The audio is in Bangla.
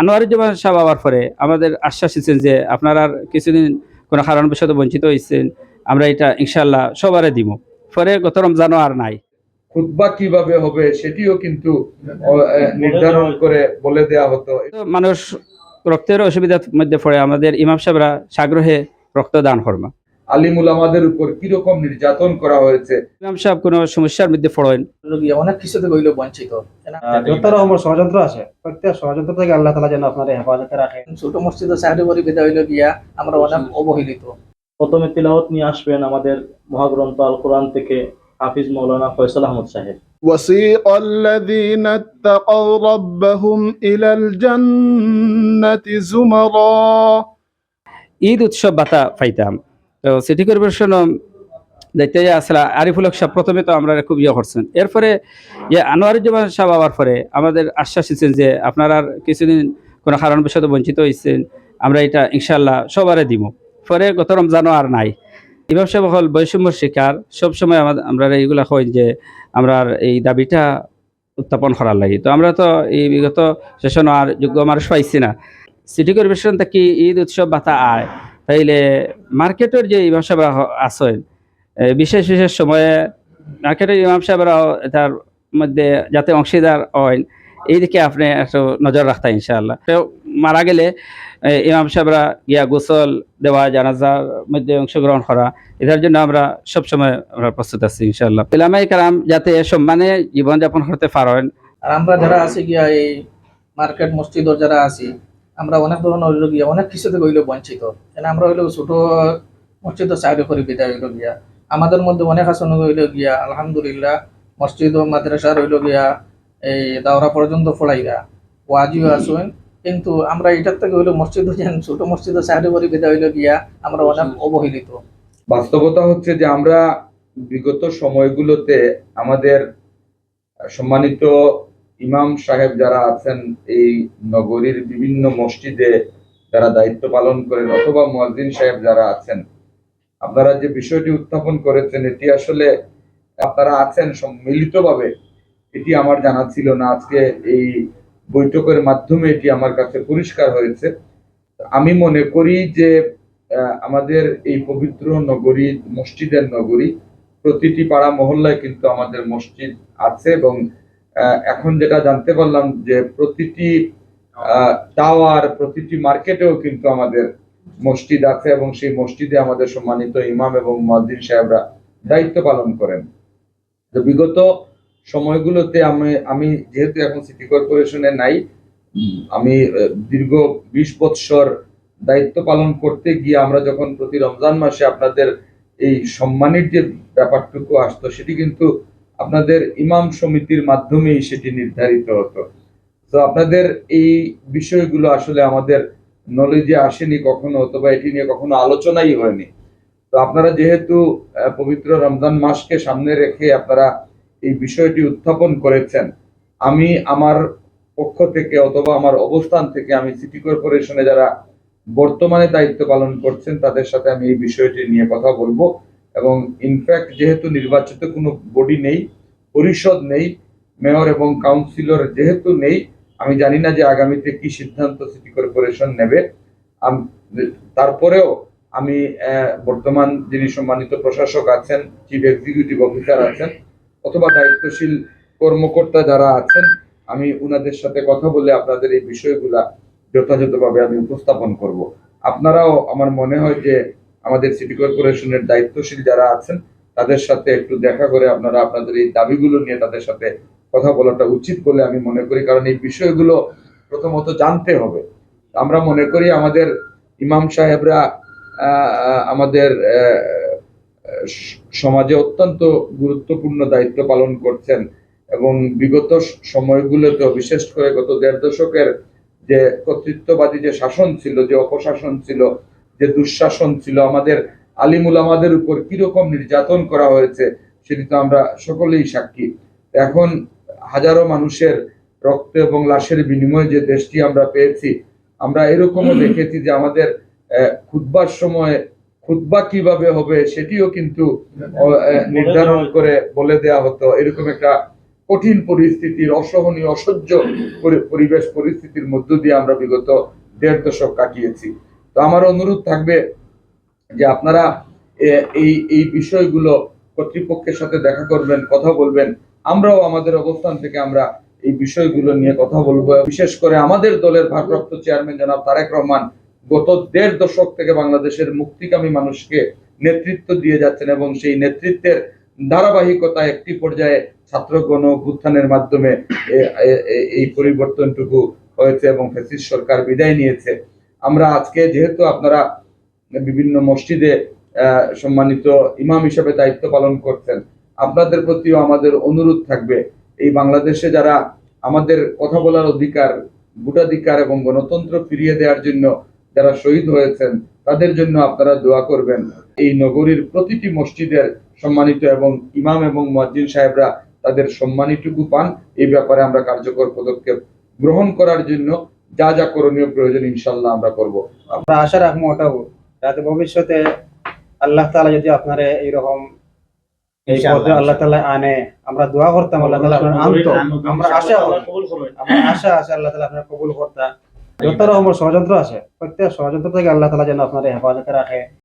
আনোয়ারুজ্জামান সাহেব আবার পরে আমাদের আশ্বাস দিচ্ছেন যে আপনারা আর কিছুদিন কোনো কারণবশত বঞ্চিত হয়েছেন আমরা এটা ইনশাল্লাহ সবারে দিব। পরে গত রমজানও আর নাই। খুতবা কীভাবে হবে সেটিও কিন্তু নির্ধারণ করে বলে দেয়া হতো। মানুষ রক্তের অসুবিধার মধ্যে পড়ে আমাদের ইমাম সাহেবরা সাগ্রহে রক্তদান করমা আলিমুল আমাদের উপর কিরকম নির্যাতন করা হয়েছে ইমাম সাহেব কোনো সমস্যার মধ্যে পড়েন রোগী অনেক কিছুতে গইল বঞ্চিত আহ, যত রকমের ষড়যন্ত্র আছে প্রত্যেক ষড়যন্ত্র থেকে আল্লাহ তালা যেন আপনার হেফাজতে রাখে ছোট মসজিদ সাহেব বাড়ি বেদা হইল গিয়া আমরা অনেক অবহেলিত প্রথমে তিলাওয়াত নিয়ে আসবেন আমাদের মহাগ্রন্থ আল কোরআন থেকে হাফিজ মৌলানা ফয়সাল আহমদ সাহেব وسيق الذين اتقوا ربهم إلى الجنة زمرا ঈদ উৎসব বাতা পাইতাম তো সিটি কর্পোরেশন দেখতে যে আসলে আরিফুল হক সাহেব প্রথমে তো আমরা খুব ইয়ে করছেন। এরপরে যে আনোয়ারুজ্জামান সাহেব আবার পরে আমাদের আশ্বাস দিচ্ছেন যে আপনারা কিছুদিন কোনো কারণবশত বঞ্চিত হয়েছেন আমরা এটা ইনশাল্লাহ সবারে দিব। পরে গত রমজানও আর নাই। ইমাম সাহেব হল বৈষম্যর শিকার, সবসময় আমাদের, আমরা এইগুলা হয় যে আমরা এই দাবিটা উত্থাপন করার লাগে। তো আমরা তো এই বিগত সেশন আর যোগ্য মানুষ পাইছি না। সিটি কর্পোরেশন থেকে ঈদ, উৎসব বাতা আয়? তাইলে মার্কেটের যে ইমাম সাহেবরা হ- আছেন বিশেষ বিশেষ সময়ে মার্কেটের ইমাম সাহেবরাও তার মধ্যে যাতে অংশীদার হয় এই দিকে আপনি একটু নজর রাখতা ইনশাআল্লাহ। কেউ মারা গেলে ইমাম সাহেবরা গিয়া গোসল দেওয়া, জানাজার মধ্যে অংশগ্রহণ করা, এটার জন্য আমরা সবসময় আমরা প্রস্তুত আছি ইনশাআল্লাহ। ইলামাই কালাম যাতে সম্মানে জীবনযাপন করতে পারেন। আর আমরা যারা আছি গিয়া এই মার্কেট মসজিদর যারা আছি আমরা অনেক ধরনের হইল গিয়া অনেক কিছুতে গইল বঞ্চিত। কেন আমরা হইল ছোট মসজিদ সাইড করে বিদায় হইল গিয়া। আমাদের মধ্যে অনেক আসন হইল গিয়া আলহামদুলিল্লাহ। মসজিদ ও মাদ্রাসার হইল গিয়া এই দাওরা পর্যন্ত ফলাইরা। ওয়াজিও আসুন কিন্তু আমরা এটার থেকে হইল মসজিদ যেন ছোট মসজিদ সাইড করে বিদায় হইল গিয়া আমরা অনেক অবহেলিত। বাস্তবতা হচ্ছে যে আমরা বিগত সময়গুলোতে আমাদের সম্মানিত ইমাম সাহেব যারা আছেন এই নগরীর বিভিন্ন মসজিদে যারা দায়িত্ব পালন করেন অথবা মুয়াজ্জিন সাহেব যারা আছেন, আপনারা যে বিষয়টি উত্থাপন করেছেন, এটি আসলে আপনারা আছেন মিলিতভাবে এটি আমার জানা ছিল না। আজকে এই বৈঠকের মাধ্যমে এটি আমার কাছে পরিষ্কার হয়েছে। আমি মনে করি যে আমাদের এই পবিত্র নগরী, মসজিদের নগরী, প্রতিটি পাড়া মহল্লায় কিন্তু আমাদের মসজিদ আছে এবং এখন যেটা জানতে পারলাম যে প্রতিটি টাওয়ার, প্রতিটি মার্কেটেও কিন্তু আমাদের মসজিদ আছে এবং সেই মসজিদে আমাদের সম্মানিত ইমাম এবং মসজিদ সাহেবরা দায়িত্ব পালন করেন। তো বিগত সময়গুলোতে আমি আমি যেহেতু এখন সিটি কর্পোরেশনে নাই, আমি দীর্ঘ বিশ বৎসর দায়িত্ব পালন করতে গিয়ে আমরা যখন প্রতি রমজান মাসে আপনাদের এই সম্মানের যে ব্যাপারটুকু আসতো, সেটি কিন্তু আপনাদের ইমাম সমিতির মাধ্যমেই সেটি নির্ধারিত হতো। তো আপনাদের এই বিষয়গুলো আসলে আমাদের নলেজে আসেনি কখনো, অথবা এটি নিয়ে কখনো আলোচনাই হয়নি। তো আপনারা যেহেতু পবিত্র রমজান মাসকে সামনে রেখে আপনারা এই বিষয়টি উত্থাপন করেছেন, আমি আমার পক্ষ থেকে অথবা আমার অবস্থান থেকে আমি সিটি কর্পোরেশনে যারা বর্তমানে দায়িত্ব পালন করছেন, তাদের সাথে আমি এই বিষয়টি নিয়ে কথা বলব। এবং ইনফ্যাক্ট যেহেতু নির্বাচিত কোনো বডি নেই, পরিষদ নেই মেয়র এবং কাউন্সিলর যেহেতু নেই, আমি জানি না যে আগামীতে কি সিদ্ধান্ত সিটি কর্পোরেশন নেবে। তারপরেও আমি বর্তমান যিনি সম্মানিত প্রশাসক আছেন চিফ এক্সিকিউটিভ অফিসার আছেন, অথবা দায়িত্বশীল কর্মকর্তা যারা আছেন, আমি উনাদের সাথে কথা বলে আপনাদের এই বিষয়গুলা যথাযথভাবে আমি উপস্থাপন করব। আপনারাও, আমার মনে হয় যে আমাদের সিটি কর্পোরেশনের দায়িত্বশীল যারা আছেন, তাদের সাথে একটু দেখা করে আপনারা আপনাদের এই দাবিগুলো নিয়ে তাদের সাথে কথা বলাটা উচিত বলে আমি মনে করি, কারণ এই বিষয়গুলো প্রথমত জানতে হবে। আমরা মনে করি আমাদের ইমাম সাহেবরা আমাদের সমাজে অত্যন্ত গুরুত্বপূর্ণ দায়িত্ব পালন করছেন এবং বিগত স- সময়গুলোতেও, বিশেষ করে গত দেড় দশকের যে কর্তৃত্ববাদী যে শাসন ছিল, যে অপশাসন ছিল যে দুঃশাসন ছিল আমাদের আলিমুল আমাদের উপর কীরকম নির্যাতন করা হয়েছে সেটি তো আমরা সকলেই সাক্ষী। এখন হাজারো মানুষের রক্ত এবং লাশের বিনিময়ে যে দেশটি আমরা পেয়েছি আমরা এরকমও দেখেছি যে আমাদের আহ, খুতবার সময় খুতবা কীভাবে হবে সেটিও কিন্তু নির্ধারণ করে বলে দেয়া হতো। এরকম একটা কঠিন পরিস্থিতির অসহনীয় অসহ্য পরি- পরিবেশ পরিস্থিতির মধ্য দিয়ে আমরা বিগত দেড় দশক কাটিয়েছি। তো আমার অনুরোধ থাকবে যে আপনারা এই এই বিষয়গুলো কর্তৃপক্ষের সাথে দেখা করবেন, কথা বলবেন। আমরাও আমাদের অবস্থান থেকে আমরা এই বিষয়গুলো নিয়ে কথা বলব। বিশেষ করে আমাদের দলের ভারপ্রাপ্ত চেয়ারম্যান জনাব তারেক রহমান গত দেড় দশক থেকে বাংলাদেশের মুক্তিকামী মানুষকে নেতৃত্ব দিয়ে যাচ্ছেন এবং সেই নেতৃত্বের ধারাবাহিকতা একটি পর্যায়ে ছাত্র গণ অভ্যুত্থানের মাধ্যমে এই পরিবর্তনটুকু হয়েছে এবং ফেসিস সরকার বিদায় নিয়েছে। আমরা আজকে যেহেতু আপনারা বিভিন্ন মসজিদে সম্মানিত ইমাম হিসেবে দায়িত্ব পালন করছেন, আপনাদের প্রতিও আমাদের অনুরোধ থাকবে, এই বাংলাদেশে যারা আমাদের কথা বলার অধিকার, ভোটাধিকার এবং গণতন্ত্র ফিরিয়ে দেওয়ার জন্য যারা শহীদ হয়েছেন, তাদের জন্য আপনারা দোয়া করবেন। এই নগরীর প্রতিটি মসজিদের সম্মানিত এবং ইমাম এবং মুয়াজ্জিন সাহেবরা তাদের সম্মানিটুকু পান, এই ব্যাপারে আমরা কার্যকর পদক্ষেপ গ্রহণ করার জন্য যা যা করণীয় প্রয়োজন ইনশাল্লাহ আমরা করব। আমরা আশা রাখব ওটাও যাতে ভবিষ্যতে আল্লাহ তালা যদি আপনার এইরকম এই পদে আল্লাহ তালা আনে আমরা দোয়া করতাম আল্লাহ তালা আপনার আনতো। আমরা আশা আমরা আশা আছে আল্লাহ তালা আপনার কবুল করতাম যত রকমের ষড়যন্ত্র আছে প্রত্যেক ষড়যন্ত্র থেকে আল্লাহ তালা যেন আপনার হেফাজতে রাখে।